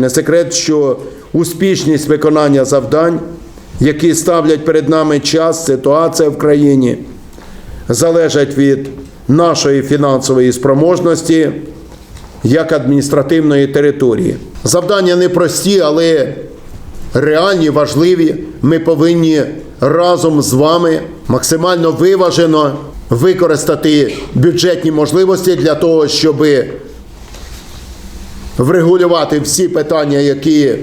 Не секрет, що успішність виконання завдань, які ставлять перед нами час, ситуація в країні, залежать від нашої фінансової спроможності як адміністративної території. Завдання непрості, але реальні, важливі. Ми повинні разом з вами максимально виважено використати бюджетні можливості для того, щоби врегулювати всі питання, які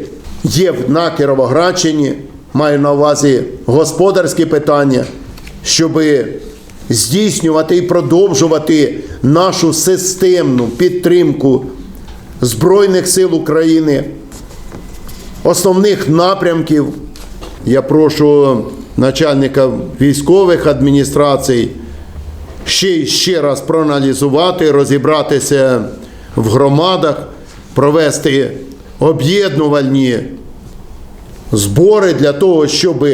є на Кіровоградщині, маю на увазі господарські питання, щоб здійснювати і продовжувати нашу системну підтримку Збройних сил України, основних напрямків. Я прошу начальника військових адміністрацій ще ще раз проаналізувати, розібратися в громадах, провести об'єднувальні збори для того, щоб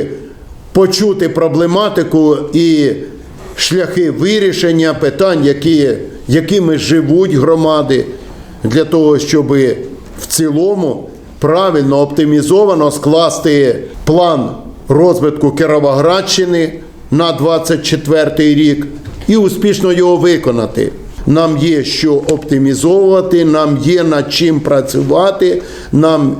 почути проблематику і шляхи вирішення питань, які, якими живуть громади, для того, щоб в цілому правильно оптимізовано скласти план розвитку Кіровоградщини на 24 рік і успішно його виконати. Нам є що оптимізовувати, нам є над чим працювати, нам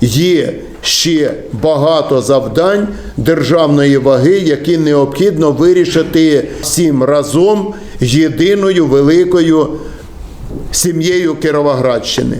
є ще багато завдань державної ваги, які необхідно вирішити всім разом єдиною великою сім'єю Кіровоградщини.